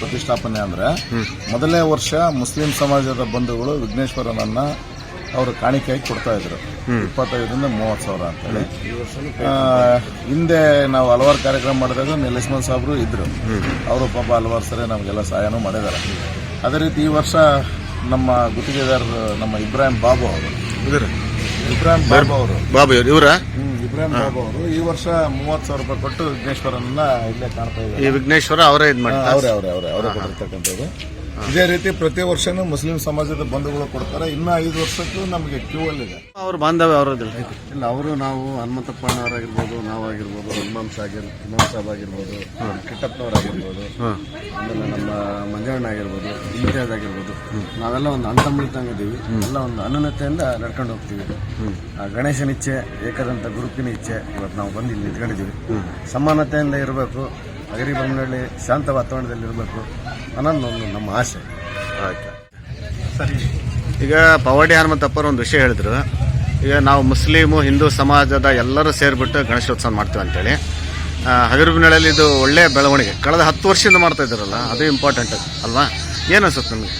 ಪ್ರತಿಷ್ಠಾಪನೆ ಅಂದರೆ ಮೊದಲನೇ ವರ್ಷ ಮುಸ್ಲಿಂ ಸಮಾಜದ ಬಂಧುಗಳು ವಿಘ್ನೇಶ್ವರನನ್ನ ಅವರು ಕಾಣಿಕೆಯಾಗಿ ಕೊಡ್ತಾ ಇದ್ರು. ಇಪ್ಪತ್ತೈದರಿಂದ ಮೂವತ್ತು ಸಾವಿರ ಅಂತೇಳಿ ಹಿಂದೆ ನಾವು ಹಲವಾರು ಕಾರ್ಯಕ್ರಮ ಮಾಡಿದಾಗ ನಿಲಕ್ಷ್ಮಣ್ ಸಾಬ್ರು ಇದ್ರು. ಅವರು ಪಾಪ ಹಲವಾರು ಸರಿ ನಮಗೆಲ್ಲ ಸಹಾಯನೂ ಮಾಡಿದ್ದಾರೆ. ಅದೇ ರೀತಿ ಈ ವರ್ಷ ನಮ್ಮ ಗುತ್ತಿಗೆದಾರರು ನಮ್ಮ ಇಬ್ರಾಹಿಂ ಬಾಬು ಅವರು. ಇಬ್ರಾಹಿಂ ಬಾಬು ಅವರು. ಬಾಬು ಇವರ? ಬಾಬು ಅವರು ಈ ವರ್ಷ ಮೂವತ್ತು ಸಾವಿರ ರೂಪಾಯಿ ಕೊಟ್ಟು ವಿಘ್ನೇಶ್ವರನ್ನ ಇಲ್ಲೇ ಕಾಣ್ತಾ ಇದ್ದಾರೆ. ಈ ವಿಘ್ನೇಶ್ವರ ಅವರೇ ಇದ್ ಮಾಡ್ತಾರೆ ಅವರೇ ಅವರೇ ಅವರೇ ಅವರೇ ಕೊಟ್ಟಿರ್ತಕ್ಕಂಥದ್ದು ಇದೇ ರೀತಿ ಪ್ರತಿ ವರ್ಷನೂ ಮುಸ್ಲಿಂ ಸಮಾಜದ ಬಂಧುಗಳು ಕೊಡ್ತಾರೆ. ಇನ್ನು ಐದು ವರ್ಷಕ್ಕೂ ನಮಗೆ ಕ್ಯೂ ಅಲ್ಲಿದೆ ಅವ್ರ ಬಾಂಧವ್ಯ ಅವರದಿಲ್ಲ ಇಲ್ಲ ಅವರು ನಾವು ಹನುಮಂತಪ್ಪಣ್ಣವರಾಗಿರ್ಬೋದು ನಾವಾಗಿರ್ಬೋದು ಹನುಮಾನ್ ಸಾಗಿರ್ ಹನುಮಾನ್ ಸಾಬ್ ಆಗಿರ್ಬೋದು ಕಿಟ್ಟಪ್ಪನವರಾಗಿರ್ಬೋದು ಆಮೇಲೆ ನಮ್ಮ ಮಂಜಣ್ಣ ಆಗಿರ್ಬೋದು ಇಂತಿಯಾಜ್ ಆಗಿರ್ಬೋದು ನಾವೆಲ್ಲ ಒಂದು ಅಣ್ಣ ಇದ್ದೀವಿ ಎಲ್ಲ ಒಂದು ಅನುನತೆಯಿಂದ ನಡ್ಕೊಂಡು ಹೋಗ್ತೀವಿ. ಆ ಗಣೇಶನ ಇಚ್ಛೆ ಏಕದಂತ ಗುರುಪಿನ ಇಚ್ಛೆ ಇವತ್ತು ನಾವು ಬಂದು ಇಲ್ಲಿ ನಿಂತ್ಕೊಂಡಿದ್ದೀವಿ. ಸಮಾನತೆಯಿಂದ ಇರಬೇಕು. ಅಗರಿ ಬೊಮ್ಮನಹಳ್ಳಿ ಶಾಂತ ವಾತಾವರಣದಲ್ಲಿ ಇರಬೇಕು ಅನ್ನೋದು ಒಂದು ನಮ್ಮ ಆಸೆ. ಆಯ್ತು. ಈಗ ಪವಾಡಿ ಹನುಮಂತಪ್ಪರು ಒಂದು ವಿಷಯ ಹೇಳಿದ್ರು. ಈಗ ನಾವು ಮುಸ್ಲಿಮು ಹಿಂದೂ ಸಮಾಜದ ಎಲ್ಲರೂ ಸೇರಿಬಿಟ್ಟು ಗಣೇಶೋತ್ಸವ ಮಾಡ್ತೀವಿ ಅಂತೇಳಿ. ಹಗರುಬಿನಳ್ಳಿಯಲ್ಲಿ ಇದು ಒಳ್ಳೆ ಬೆಳವಣಿಗೆ. ಕಳೆದ ಹತ್ತು ವರ್ಷದಿಂದ ಮಾಡ್ತಾ ಇದ್ದಾರಲ್ಲ ಅದು ಇಂಪಾರ್ಟೆಂಟ್ ಅಲ್ವಾ? ಏನು ಅನ್ಸುತ್ತೆ ನಮಗೆ?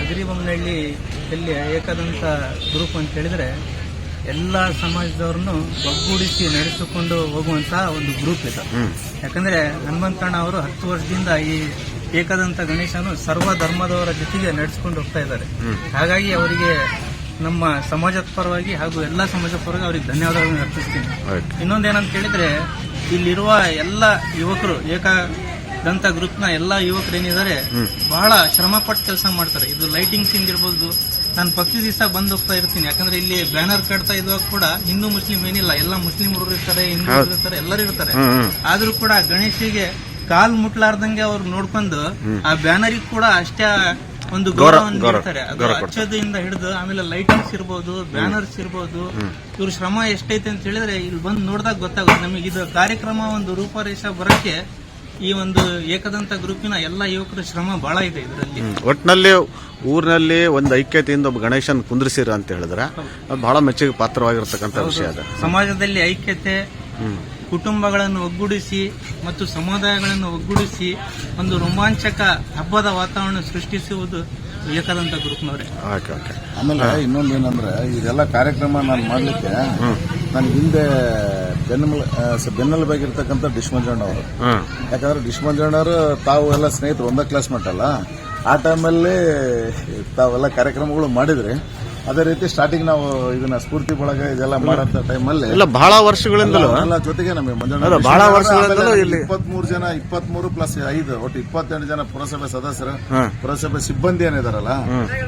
ಅಗ್ರಿಬೊಮ್ಮನಹಳ್ಳಿ ಇಲ್ಲಿ ಏಕದಂತ ಗ್ರೂಪ್ ಅಂತ ಹೇಳಿದ್ರೆ ಎಲ್ಲ ಸಮಾಜದವ್ರನ್ನು ಒಗ್ಗೂಡಿಸಿ ನಡೆಸಿಕೊಂಡು ಹೋಗುವಂತಹ ಒಂದು ಗ್ರೂಪ್ ಇದು. ಯಾಕಂದ್ರೆ ಹನುಮಂತಣ್ಣ ಅವರು ಹತ್ತು ವರ್ಷದಿಂದ ಈ ಏಕದಂತ ಗಣೇಶನು ಸರ್ವ ಧರ್ಮದವರ ಜೊತೆಗೆ ನಡೆಸ್ಕೊಂಡು ಹೋಗ್ತಾ ಇದ್ದಾರೆ. ಹಾಗಾಗಿ ಅವರಿಗೆ ನಮ್ಮ ಸಮಾಜದ ಪರವಾಗಿ ಹಾಗೂ ಎಲ್ಲ ಸಮಾಜದ ಪರವಾಗಿ ಅವರಿಗೆ ಧನ್ಯವಾದಗಳನ್ನು ಅರ್ಪಿಸ್ತೀನಿ. ಇನ್ನೊಂದೇನಂತ ಹೇಳಿದ್ರೆ ಇಲ್ಲಿರುವ ಎಲ್ಲ ಯುವಕರು ಏಕ ದಂತ ಗ್ರೂಪ್ನ ಎಲ್ಲ ಯುವಕರು ಏನಿದ್ದಾರೆ ಬಹಳ ಶ್ರಮಪಟ್ಟು ಕೆಲಸ ಮಾಡ್ತಾರೆ. ಇದು ಲೈಟಿಂಗ್ಸ್ ಇಂದ ಇರ್ಬೋದು ನಾನು ಪ್ರತಿ ದಿವಸ ಬಂದು ಹೋಗ್ತಾ ಇರ್ತೀನಿ. ಯಾಕಂದ್ರೆ ಇಲ್ಲಿ ಬ್ಯಾನರ್ ಕಟ್ತಾ ಇದ್ವಾಗ ಕೂಡ ಹಿಂದೂ ಮುಸ್ಲಿಂ ಏನಿಲ್ಲ. ಎಲ್ಲ ಮುಸ್ಲಿಮರು ಇರ್ತಾರೆ ಹಿಂದೂ ಇರ್ತಾರೆ ಎಲ್ಲರೂ ಇರ್ತಾರೆ. ಆದ್ರೂ ಕೂಡ ಗಣೇಶಿಗೆ ಕಾಲ್ ಮುಟ್ಲಾರ್ದಂಗೆ ಅವ್ರು ನೋಡ್ಕೊಂಡು ಆ ಬ್ಯಾನರಿಗೆ ಕೂಡ ಅಷ್ಟೇ ಒಂದು ಗೌರವ ನೀಡ್ತಾರೆ ಅದು ಹಚ್ಚೋದ್ರಿಂದ ಹಿಡಿದು ಆಮೇಲೆ ಲೈಟಿಂಗ್ಸ್ ಇರ್ಬೋದು ಬ್ಯಾನರ್ಸ್ ಇರ್ಬೋದು. ಇವ್ರ ಶ್ರಮ ಎಷ್ಟೈತೆ ಅಂತ ಹೇಳಿದ್ರೆ ಇಲ್ಲಿ ಬಂದು ನೋಡಿದಾಗ ಗೊತ್ತಾಗುತ್ತೆ. ನಮಗೆ ಇದು ಕಾರ್ಯಕ್ರಮ ಒಂದು ರೂಪರೇಷ ಬರಕ್ಕೆ ಈ ಒಂದು ಏಕದಂತ ಗ್ರೂಪಿನ ಎಲ್ಲ ಯುವಕರ ಶ್ರಮ ಬಹಳ ಇದೆ ಇದರಲ್ಲಿ. ಒಟ್ಟಿನಲ್ಲಿ ಊರಿನಲ್ಲಿ ಒಂದು ಐಕ್ಯತೆಯಿಂದ ಒಬ್ಬ ಗಣೇಶನ್ ಕುಂದ್ರಿಸಿರ ಅಂತ ಹೇಳಿದ್ರೆ ಅದು ಬಹಳ ಮೆಚ್ಚುಗೆ ಪಾತ್ರವಾಗಿರ್ತಕ್ಕಂಥ ವಿಷಯ ಅದು. ಸಮಾಜದಲ್ಲಿ ಐಕ್ಯತೆ ಕುಟುಂಬಗಳನ್ನು ಒಗ್ಗೂಡಿಸಿ ಮತ್ತು ಸಮುದಾಯಗಳನ್ನು ಒಗ್ಗೂಡಿಸಿ ಒಂದು ರೋಮಾಂಚಕ ಹಬ್ಬದ ವಾತಾವರಣ ಸೃಷ್ಟಿಸುವುದು ಏಕದಂತ ಗ್ರೂಪ್ನವರೇ. ಓಕೆ ಓಕೆ ಆಮೇಲೆ ಇನ್ನೊಂದು ಏನಂದ್ರೆ ಇದೆಲ್ಲ ಕಾರ್ಯಕ್ರಮ ನಾನು ಮಾಡ್ಲಿಕ್ಕೆ ನನ್ನ ಹಿಂದೆ ಬೆನ್ನಲ್ ಬೆನ್ನೆಲುಬಾಗಿರ್ತಕ್ಕಂಥ ಡಿಶ್ಮಂಜಣ್ಣ ಅವರು ಯಾಕಂದ್ರೆ ಡಿಶ್ಮಂಜಣ್ಣ ಅವರು ತಾವು ಎಲ್ಲ ಸ್ನೇಹಿತರು ಒಂದೇ ಕ್ಲಾಸ್ ಅಲ್ಲ. ಆ ಟೈಮಲ್ಲಿ ತಾವೆಲ್ಲ ಕಾರ್ಯಕ್ರಮಗಳು ಮಾಡಿದ್ರಿ ಅದೇ ರೀತಿ ಸ್ಟಾರ್ಟಿಂಗ್ ನಾವು ಇದನ್ನ ಸ್ಫೂರ್ತಿ ಬಳಗ ಇದೆಲ್ಲ ಮಾಡಂತ ಟೈಮಲ್ಲಿ ಇಲ್ಲ ಬಹಳ ವರ್ಷಗಳಿಂದಲೂ. ಎಲ್ಲ ಜೊತೆಗೆ ನಮಗೆ ಮಂಜಣ್ಣ ಬಹಳ ವರ್ಷಗಳಿಂದಲೂ ಇಲ್ಲಿ- ಇಪ್ಪತ್ಮೂರು ಜನ ಇಪ್ಪತ್ಮೂರು ಪ್ಲಸ್ ಐದು ಒಟ್ಟು ಇಪ್ಪತ್ತೆಂಟು ಜನ ಪುರಸಭೆ ಸದಸ್ಯರು ಪುರಸಭೆ ಸಿಬ್ಬಂದಿ ಏನಿದಾರಲ್ಲ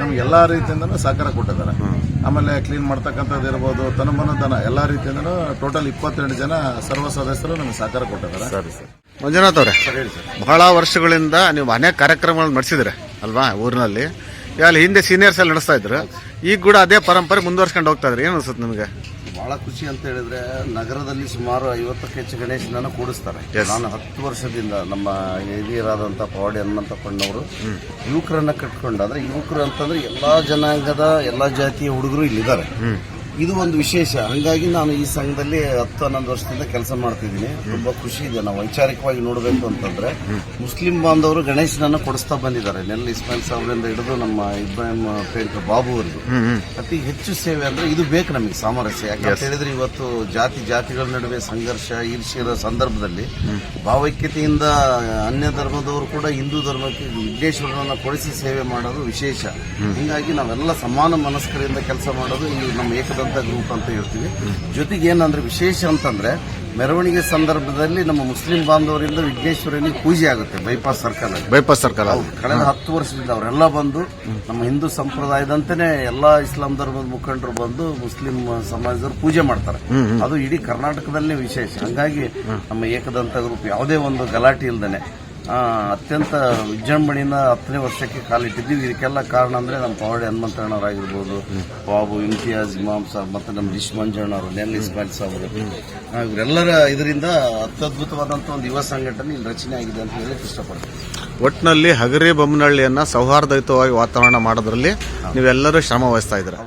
ನಮ್ಗೆ ಎಲ್ಲಾ ರೀತಿಯಿಂದ ಸಹಕಾರ ಕೊಟ್ಟಿದ್ದಾರೆ. ಆಮೇಲೆ ಕ್ಲೀನ್ ಮಾಡ್ತಕ್ಕಂಥದ್ದು ಇರ್ಬೋದು ತನುಮನದನ ಎಲ್ಲ ರೀತಿಯಿಂದನೂ ಟೋಟಲ್ ಇಪ್ಪತ್ತೆರಡು ಜನ ಸರ್ವ ಸದಸ್ಯರು ನಮಗೆ ಸಹಕಾರ ಕೊಟ್ಟಿದ್ದಾರೆ. ಸರಿ ಸರ್. ಮಂಜುನಾಥ್ ಅವರೇ ಬಹಳ ವರ್ಷಗಳಿಂದ ನೀವು ಅನೇಕ ಕಾರ್ಯಕ್ರಮಗಳನ್ನು ನಡೆಸಿದ್ರೆ ಅಲ್ವಾ ಊರಿನಲ್ಲಿ. ಅಲ್ಲಿ ಹಿಂದೆ ಸೀನಿಯರ್ಸ್ ಎಲ್ಲ ನಡೆಸ್ತಾ ಇದ್ರು. ಈಗ ಕೂಡ ಅದೇ ಪರಂಪರೆ ಮುಂದುವರ್ಸ್ಕೊಂಡು ಹೋಗ್ತಾ ಇದ್ರಿ ಏನು ಅನ್ಸುತ್ತೆ ನಿಮಗೆ? ಬಹಳ ಖುಷಿ ಅಂತ ಹೇಳಿದ್ರೆ ನಗರದಲ್ಲಿ ಸುಮಾರು ಐವತ್ತಕ್ಕೆ ಹೆಚ್ಚು ಗಣೇಶನನ್ನು ಕೂಡಿಸ್ತಾರೆ. ನಾನು ಹತ್ತು ವರ್ಷದಿಂದ ನಮ್ಮ ಹಿರಿಯರಾದಂಥ ಪವಾಡಿ ಹನುಮಂತಪ್ಪಣ್ಣವರು ಯುವಕರನ್ನ ಕಟ್ಕೊಂಡು ಅಂದ್ರೆ ಯುವಕರು ಅಂತಂದ್ರೆ ಎಲ್ಲಾ ಜನಾಂಗದ ಎಲ್ಲಾ ಜಾತಿಯ ಹುಡುಗರು ಇಲ್ಲಿದ್ದಾರೆ. ಇದು ಒಂದು ವಿಶೇಷ. ಹಂಗಾಗಿ ನಾನು ಈ ಸಂಘದಲ್ಲಿ ಹತ್ತು ಹನ್ನೊಂದು ವರ್ಷದಿಂದ ಕೆಲಸ ಮಾಡ್ತಿದ್ದೀನಿ. ತುಂಬಾ ಖುಷಿ ಇದೆ. ನಾವು ವೈಚಾರಿಕವಾಗಿ ನೋಡಬೇಕು ಅಂತಂದ್ರೆ ಮುಸ್ಲಿಂ ಬಾಂಧವರು ಗಣೇಶನನ್ನ ಕೊಡಿಸ್ತಾ ಬಂದಿದ್ದಾರೆ. ನೆಲ್ ಇಸ್ಮಾಯಿಲ್ ಸಾಹೇಬ್ರಿಂದ ಹಿಡಿದು ನಮ್ಮ ಇಬ್ರಾಹಿಂ ಪೇಂಟರ್ ಬಾಬು ಅವರಿಗೂ. ಅತಿ ಹೆಚ್ಚು ಸೇವೆ ಅಂದ್ರೆ ಇದು ಬೇಕು ನಮಗೆ ಸಾಮರಸ್ಯ. ಯಾಕಂತ ಹೇಳಿದ್ರೆ ಇವತ್ತು ಜಾತಿ ಜಾತಿಗಳ ನಡುವೆ ಸಂಘರ್ಷ ಈರ್ಷಿರೋ ಸಂದರ್ಭದಲ್ಲಿ ಭಾವೈಕ್ಯತೆಯಿಂದ ಅನ್ಯ ಧರ್ಮದವರು ಕೂಡ ಹಿಂದೂ ಧರ್ಮಕ್ಕೆ ವಿಘ್ನೇಶ್ವರನ ಕೊಡಿಸಿ ಸೇವೆ ಮಾಡೋದು ವಿಶೇಷ. ಹಿಂಗಾಗಿ ನಾವೆಲ್ಲ ಸಮಾನ ಮನಸ್ಕರಿಂದ ಕೆಲಸ ಮಾಡೋದು ಈ ನಮ್ಮ ಏಕದಂತ ಗ್ರೂಪ್ ಅಂತ ಹೇಳ್ತೀವಿ. ಜೊತೆಗೆ ಏನಂದ್ರೆ ವಿಶೇಷ ಅಂತಂದ್ರೆ ಮೆರವಣಿಗೆ ಸಂದರ್ಭದಲ್ಲಿ ನಮ್ಮ ಮುಸ್ಲಿಂ ಬಾಂಧವರಿಂದ ವಿಘ್ನೇಶ್ವರನಿಗೆ ಪೂಜೆ ಆಗುತ್ತೆ ಬೈಪಾಸ್ ಸರ್ಕಲ್ ಬೈಪಾಸ್ ಸರ್ಕಲ್ ಕಳೆದ ಹತ್ತು ವರ್ಷದಿಂದ ಅವರೆಲ್ಲ ಬಂದು ನಮ್ಮ ಹಿಂದೂ ಸಂಪ್ರದಾಯದಂತೆಯೇ ಎಲ್ಲಾ ಇಸ್ಲಾಂ ಧರ್ಮದ ಮುಖಂಡರು ಬಂದು ಮುಸ್ಲಿಂ ಸಮಾಜದವರು ಪೂಜೆ ಮಾಡ್ತಾರೆ. ಅದು ಇಡೀ ಕರ್ನಾಟಕದಲ್ಲೇ ವಿಶೇಷ. ಹಂಗಾಗಿ ನಮ್ಮ ಏಕದಂತ ಗ್ರೂಪ್ ಯಾವುದೇ ಒಂದು ಗಲಾಟೆ ಇಲ್ದೇನೆ. ಅತ್ಯಂತ ವಿಜೃಂಭಣೆಯಿಂದ ಹತ್ತನೇ ವರ್ಷಕ್ಕೆ ಕಾಲಿಟ್ಟಿದ್ದೀವಿ ಇದಕ್ಕೆಲ್ಲ ಕಾರಣ ಅಂದ್ರೆ ನಮ್ಮ ಪವಾಡಿ ಹನುಮಂತಣ್ಣವರಾಗಿರ್ಬೋದು ಬಾಬು ಇಮ್ತಿಯಾಜ್ ಇಮಾಮ್ ಸಾಬ್ ಮತ್ತೆ ನಮ್ಮ ರಿಶ್ ಮಂಜಣ್ಣವರು ನೆಲ್ ಇಸ್ಮಾಯಿಲ್ ಸಾಬ್ ಆ, ಇವರೆಲ್ಲರ ಇದರಿಂದ ಅತ್ಯದ್ಭುತವಾದಂಥ ಒಂದು ಯುವ ಸಂಘಟನೆ ಇಲ್ಲಿ ರಚನೆ ಆಗಿದೆ ಅಂತ ಹೇಳಿ ಇಷ್ಟಪಡ್ತೀನಿ. ಒಟ್ಟಿನಲ್ಲಿ ಹಗರಿ ಬೊಮ್ಮನಹಳ್ಳಿಯನ್ನ ಸೌಹಾರ್ದಯುತವಾಗಿ ವಾತಾವರಣ ಮಾಡೋದ್ರಲ್ಲಿ ನೀವೆಲ್ಲರೂ ಶ್ರಮ ವಹಿಸ್ತಾ ಇದ್ದೀರಾ?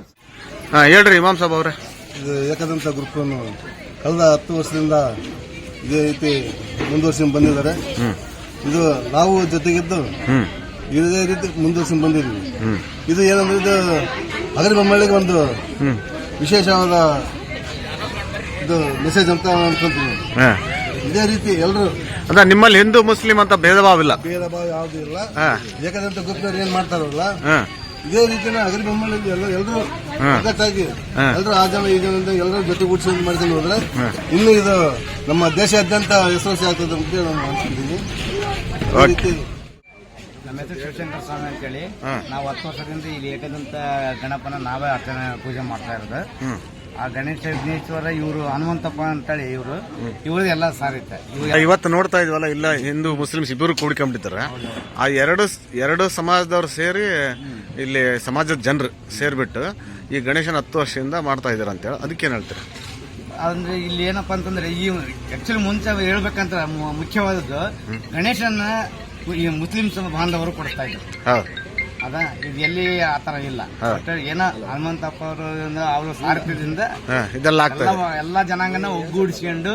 ಹಾಂ ಹೇಳ್ರಿ ಇಮಾಮ್ ಸಾಬ್ ಅವರೇ. ಇದು ಏಕದಂತ ಗ್ರೂಪನ್ನು ಕಳೆದ ಹತ್ತು ವರ್ಷದಿಂದ ಇದೇ ರೀತಿ ಮುಂದುವರ್ಸಿ ಬಂದಿದ್ದಾರೆ. ಇದು ನಾವು ಜೊತೆಗಿದ್ದು ಇದೇ ರೀತಿ ಮುಂದುವರ್ಸ್ಕೊಂಡು ಬಂದಿದ್ವಿ ಇದು ಏನಂದ್ರೆ ಇದು ಅಗರಿ ಬೊಮ್ಮಳಿಗೆ ಒಂದು ವಿಶೇಷವಾದ ಇದು ಮೆಸೇಜ್ ಅಂತ ಅನ್ಕೊಂತೀವಿ. ಹಾ. ಇದೇ ರೀತಿ ಎಲ್ಲರೂ ಅಂದ್ರೆ ನಿಮ್ಮಲ್ಲಿ ಹಿಂದೂ ಮುಸ್ಲಿಂ ಅಂತ ಭೇದ ಭಾವ ಇಲ್ಲ ಭೇದ ಭಾವ ಯಾವ್ದು ಇಲ್ಲ. ಏಕದಂತ ಗುಪ್ತರು ಏನ್ ಮಾಡ್ತಾರಲ್ಲ ಹಾ. ಇದೇ ರೀತಿ ಅಗರಿ ಬೊಮ್ಮಳಿಗೆ ಎಲ್ಲ ಎಲ್ಲರೂ. ಒಗ್ಗಟ್ಟಾಗಿ ಎಲ್ಲರೂ ಆ ಜನ ಈ ಜನ ಅಂತ ಎಲ್ಲರೂ ಜೊತೆ ಕೂಡಿಸಿ ಮಾಡ್ಕೊಂಡು ಹೋದ್ರೆ ಇನ್ನು ಇದು ನಮ್ಮ ದೇಶಾದ್ಯಂತ ಯಶಸ್ವಿ ಆಗ್ತದೆ ಅಂತ ನಾನು ಅನ್ಕೊಂಡಿದ್ದೀನಿ ಈ ರೀತಿ ನಮ್ಮ ಹೆಸರು ಶಿವಶಂಕರ ಸ್ವಾಮಿ ಅಂತೇಳಿ. ನಾವು ಹತ್ತು ವರ್ಷದಿಂದ ಇಲ್ಲಿ ಏಕದಂತ ಗಣಪನ ನಾವೇ ಅರ್ಚನೆ ಪೂಜೆ ಮಾಡ್ತಾ ಇರೋದು. ಆ ಗಣೇಶ ವಿಘ್ನೇಶ್ವರ ಇವರು ಹನುಮಂತಪ್ಪ ಅಂತೇಳಿ ಇವರು ಇವ್ರದ್ದು ಎಲ್ಲ ಸಾರಿತ್ತೆ. ಇವ್ರು ಇವತ್ತು ನೋಡ್ತಾ ಇದ್ವಲ್ಲ ಇಲ್ಲ ಹಿಂದೂ ಮುಸ್ಲಿಮ್ಸ್ ಇಬ್ಬರು ಕೂಡ್ಕೊಂಡ್ಬಿಟ್ಟಿದ್ದಾರೆ. ಆ ಎರಡು ಎರಡು ಸಮಾಜದವ್ರು ಸೇರಿ ಇಲ್ಲಿ ಸಮಾಜದ ಜನರು ಸೇರ್ಬಿಟ್ಟು ಈ ಗಣೇಶನ ಹತ್ತು ವರ್ಷದಿಂದ ಮಾಡ್ತಾ ಇದಾರೆ ಅಂತೇಳಿ. ಏನು ಹೇಳ್ತಾರೆ? ಅಂದ್ರೆ ಇಲ್ಲಿ ಏನಪ್ಪಾ ಅಂತಂದ್ರೆ ಈ ಆಕ್ಚುಲಿ ಮುಂಚೆ ಹೇಳ್ಬೇಕಂತ ಮುಖ್ಯವಾದದ್ದು ಗಣೇಶನ ಈ ಮುಸ್ಲಿಮ್ಸ್ ಬಾಂಧವರು ಕೊಡ್ತಾ ಇದ್ದಾರೆ ಹೌದು. ಅದ ಇದು ಎಲ್ಲಿ ಆತರ ಇಲ್ಲ. ಬಟ್ ಏನೋ ಹನುಮಂತಪ್ಪ ಅವರು ಅವರು ಸಾರಥ್ಯದಿಂದ ಇದೆಲ್ಲ ಎಲ್ಲ ಜನಾಂಗನ ಒಗ್ಗೂಡಿಸ್ಕೊಂಡು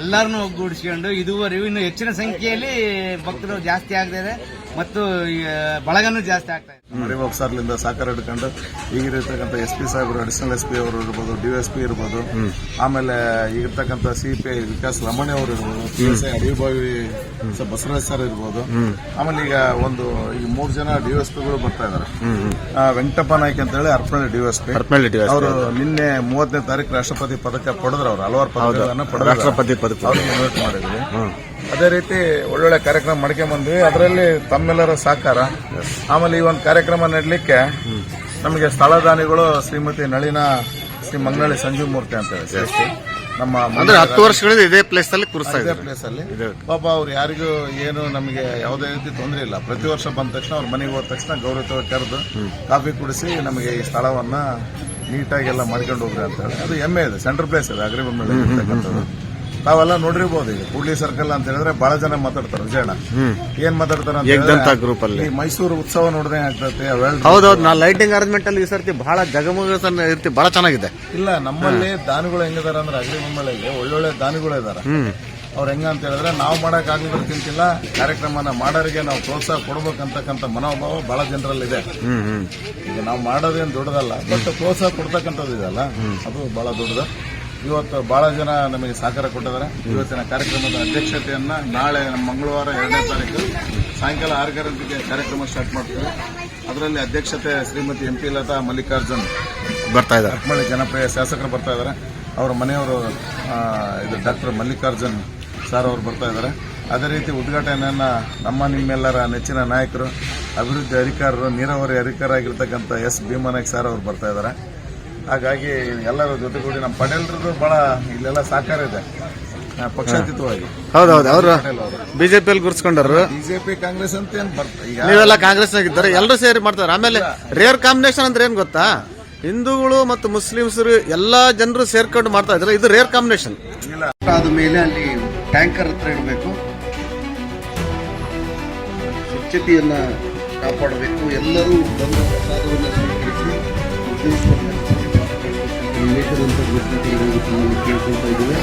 ಎಲ್ಲರನ್ನು ಒಗ್ಗೂಡಿಸ್ಕೊಂಡು ಇದುವರೆಗೂ ಇನ್ನು ಹೆಚ್ಚಿನ ಸಂಖ್ಯೆಯಲ್ಲಿ ಭಕ್ತರು ಜಾಸ್ತಿ ಆಗ್ತಿದೆ ಮತ್ತು ಈ ಬಳಗನೂ ಜಾಸ್ತಿ ಆಗ್ತಾ ಇದೆ. ಮರಿಬಾಬ್ ಸರ್ಲಿಂದ ಸಾಕಾರ ಹಿಡ್ಕೊಂಡು ಈಗಿರ್ತಕ್ಕಂಥ ಎಸ್ ಪಿ ಸಾಹೇಬರು ಅಡಿಷನಲ್ ಎಸ್ ಪಿ ಅವರು ಇರ್ಬೋದು ಡಿ ಎಸ್ ಪಿ ಇರ್ಬೋದು ಆಮೇಲೆ ಈಗಿರ್ತಕ್ಕಂಥ C P I Vikas Lamani ಅವರು ಇರ್ಬೋದು P S I Adibhavi Basavaraj sir ಇರ್ಬೋದು ಆಮೇಲೆ ಈಗ ಒಂದು ಈಗ ಮೂರು ಜನ ಡಿ ಎಸ್ ಪಿಗಳು ಬರ್ತಾ ಇದಾರೆ. ಆ, ವೆಂಕಟಪ್ಪ ನಾಯ್ಕ ಅಂತ ಹೇಳಿ ಅರ್ಪಣೆ ಡಿ ಎಸ್ ಪಿ. ಅವರು ನಿನ್ನೆ ಮೂವತ್ತನೇ ತಾರೀಕು ರಾಷ್ಟ್ರಪತಿ ಪದಕ ಪಡೆದ್ರು ಅವರು ಹಲವಾರು ಪದಕಗಳನ್ನು ಪಡೆದ್ರು ರಾಷ್ಟ್ರಪತಿ ಪದಕ. ಅವರು ಇನ್ವೈಟ್ ಮಾಡಿದ್ವಿ. ಅದೇ ರೀತಿ ಒಳ್ಳೊಳ್ಳೆ ಕಾರ್ಯಕ್ರಮ ಮಾಡ್ಕೊಂಡ್ ಬಂದ್ವಿ. ಅದರಲ್ಲಿ ತಮ್ಮೆಲ್ಲರ ಸಹಕಾರ. ಆಮೇಲೆ ಈ ಒಂದು ಕಾರ್ಯಕ್ರಮ ನಡಲಿಕ್ಕೆ ನಮಗೆ ಸ್ಥಳದಾನಿಗಳು ಶ್ರೀಮತಿ ನಳಿನ ಶ್ರೀ ಮಂಗಳಿ ಸಂಜೀವ್ ಮೂರ್ತಿ ಅಂತ ಹೇಳಿ. ನಮ್ಮ ಅಂದ್ರೆ ಹತ್ತು ವರ್ಷಗಳಿಂದ ಇದೇ ಪ್ಲೇಸ್ ಅಲ್ಲಿ ಕೂರಿಸ್ತಾ ಇದೇ ಪ್ಲೇಸ್ ಅಲ್ಲಿ. ಪಾಪ ಅವ್ರು ಯಾರಿಗೂ ಏನು ನಮಗೆ ಯಾವುದೇ ರೀತಿ ತೊಂದರೆ ಇಲ್ಲ. ಪ್ರತಿ ವರ್ಷ ಬಂದ ತಕ್ಷಣ ಅವ್ರ ಮನೆಗೆ ಹೋದ ತಕ್ಷಣ ಗೌರವ ಕರೆದು ಕಾಫಿ ಕುಡಿಸಿ ನಮಗೆ ಈ ಸ್ಥಳವನ್ನ ನೀಟಾಗಿ ಎಲ್ಲ ಮಾಡ್ಕೊಂಡು ಹೋಗ್ರಿ ಅಂತ ಹೇಳಿ. ಅದು ಹೆಮ್ಮೆ ಇದೆ. ಸೆಂಟ್ರಲ್ ಪ್ಲೇಸ್ ಇದೆ ಅಗ್ರಿಬೊಮ್ಮೆ ಇರ್ತಕ್ಕಂಥದ್ದು. ತಾವೆಲ್ಲ ನೋಡಿರ್ಬೋದು ಈಗ ಕೂಡ್ಲಿ ಸರ್ಕಲ್ ಅಂತ ಹೇಳಿದ್ರೆ ಬಹಳ ಜನ ಮಾತಾಡ್ತಾರೆ. ವಿಜಯಣ್ಣ ಏನ್ ಮಾತಾಡ್ತಾರೆ ಅಂತ ಏಕದಂತ ಹೇಳಿದ್ರೆ, group ಅಲ್ಲಿ. ಈ ಮೈಸೂರು ಉತ್ಸವ ನೋಡಿದ್ರೆ ಆಗ್ತೈತೆ ಅವೆಲ್ಲ ಹೌದೌದು ನಾ ಲೈಟಿಂಗ್ ಅರೇಂಜ್ಮೆಂಟ್ ಅಲ್ಲಿ ಈ ಸರ್ತಿ ಬಹಳ ಜಗಮಗ ಇರ್ತಿ ಬಹಳ ಚೆನ್ನಾಗಿದೆ. ಇಲ್ಲ ನಮ್ಮಲ್ಲಿ ದಾನಿಗಳು ಹೆಂಗಿದಾರ ಅಂದ್ರೆ ಅಗ್ರಿಬೊಮ್ಮಳಲ್ಲಿ ಒಳ್ಳೊಳ್ಳೆ ದಾನಿಗಳು ಇದಾರೆ. ಅವ್ರು ಹೆಂಗ ಅಂತ ಹೇಳಿದ್ರೆ ನಾವು ಮಾಡಕ್ ಆಗ್ಲಿಕ್ಕಿಂತಿಲ್ಲ ಕಾರ್ಯಕ್ರಮನ ಮಾಡೋರಿಗೆ ನಾವು ಪ್ರೋತ್ಸಾಹ ಕೊಡ್ಬೇಕಂತಕ್ಕಂಥ ಮನೋಭಾವ ಬಹಳ ಜನರಲ್ಲಿದೆ. ಹ್ಮ್ ಹ್ಮ್. ಈಗ ನಾವು ಮಾಡೋದೇನು ದೊಡ್ಡದಲ್ಲ ಬಟ್ ಪ್ರೋತ್ಸಾಹ ಕೊಡ್ತಕ್ಕಂಥದ್ದು ಇದೆಯಲ್ಲ ಅದು ಬಹಳ ದೊಡ್ಡದು. ಇವತ್ತು ಬಹಳ ಜನ ನಮಗೆ ಸಹಕಾರ ಕೊಟ್ಟಿದ್ದಾರೆ. ಇವತ್ತಿನ ಕಾರ್ಯಕ್ರಮದ ಅಧ್ಯಕ್ಷತೆಯನ್ನ ನಾಳೆ ನಮ್ಮ ಮಂಗಳವಾರ ಎರಡನೇ ತಾರೀಕು ಸಾಯಂಕಾಲ ಆರು ಗಂಟೆಗೆ ಕಾರ್ಯಕ್ರಮ ಸ್ಟಾರ್ಟ್ ಮಾಡ್ತೀವಿ. ಅದರಲ್ಲಿ ಅಧ್ಯಕ್ಷತೆ ಶ್ರೀಮತಿ ಎಂ ಪಿ ಲತಾ ಮಲ್ಲಿಕಾರ್ಜುನ್ ಬರ್ತಾ ಇದ್ದಾರೆ. ಅಕ್ಮಳ್ಳಿ ಜನಪ್ರಿಯ ಶಾಸಕರು ಬರ್ತಾ ಇದ್ದಾರೆ. ಅವರ ಮನೆಯವರು ಇದು ಡಾಕ್ಟರ್ ಮಲ್ಲಿಕಾರ್ಜುನ್ ಸರ್ ಅವರು ಬರ್ತಾ ಇದ್ದಾರೆ. ಅದೇ ರೀತಿ ಉದ್ಘಾಟನೆಯನ್ನ ನಮ್ಮ ನಿಮ್ಮೆಲ್ಲರ ನೆಚ್ಚಿನ ನಾಯಕರು ಅಭಿವೃದ್ಧಿ ಅಧಿಕಾರರು ನೀರಾವರಿ ಅಧಿಕಾರಿಯಾಗಿರ್ತಕ್ಕಂಥ ಎಸ್ ಭೀಮನಾಯ್ಕ ಸರ್ ಅವರು ಬರ್ತಾ ಇದ್ದಾರೆ. ಹಾಗಾಗಿ ಎಲ್ಲರ ಜೊತೆಗೂಡಿ ನಮ್ಮ ಪಟೇಲ್ರದ್ದು ಬಹಳ ಇಲ್ಲೆಲ್ಲ ಸಹಕಾರ ಇದೆ. ಪಕ್ಷಾತೀತವಾಗಿ. ಹೌದೌದು ಅವರು ಬಿಜೆಪಿ ಅಲ್ಲಿ ಬಿಜೆಪಿಯಲ್ಲಿ ಗುರ್ಸ್ಕೊಂಡರು ಬಿಜೆಪಿ ಕಾಂಗ್ರೆಸ್ ಅಂತ ಏನ್ ಬರ್ತಾರೆ ಈಗ ನೀವೆಲ್ಲ ಕಾಂಗ್ರೆಸ್ ಇದ್ದಾರೆ ಎಲ್ಲರೂ ಸೇರಿ ಮಾಡ್ತಾರೆ. ಆಮೇಲೆ ರೇರ್ ಕಾಂಬಿನೇಷನ್ ಅಂದ್ರೆ ಏನ್ ಗೊತ್ತಾ? ಹಿಂದೂಗಳು ಮತ್ತು ಮುಸ್ಲಿಮ್ಸರು ಎಲ್ಲಾ ಜನರು ಸೇರ್ಕೊಂಡು ಮಾಡ್ತಾ ಇದ್ದಾರೆ. ಇದು ರೇರ್ ಕಾಂಬಿನೇಷನ್ ಆದ ಮೇಲೆ ಅಲ್ಲಿ ಟ್ಯಾಂಕರ್ ಹತ್ರ ಇಡಬೇಕು. ಸ್ವಚ್ಛತೆಯನ್ನ ಕಾಪಾಡಬೇಕು. ಎಲ್ಲರೂ ಬಂದು ಪ್ರಸಾದವನ್ನು ಸ್ವೀಕರಿಸಿ ಹೆಂಗಸರು ಅಂತ ಗೊತ್ತಿರೋದು ನಾನು ಕೇಳ್ಕೊಳ್ತಾ ಇದ್ದೀನಿ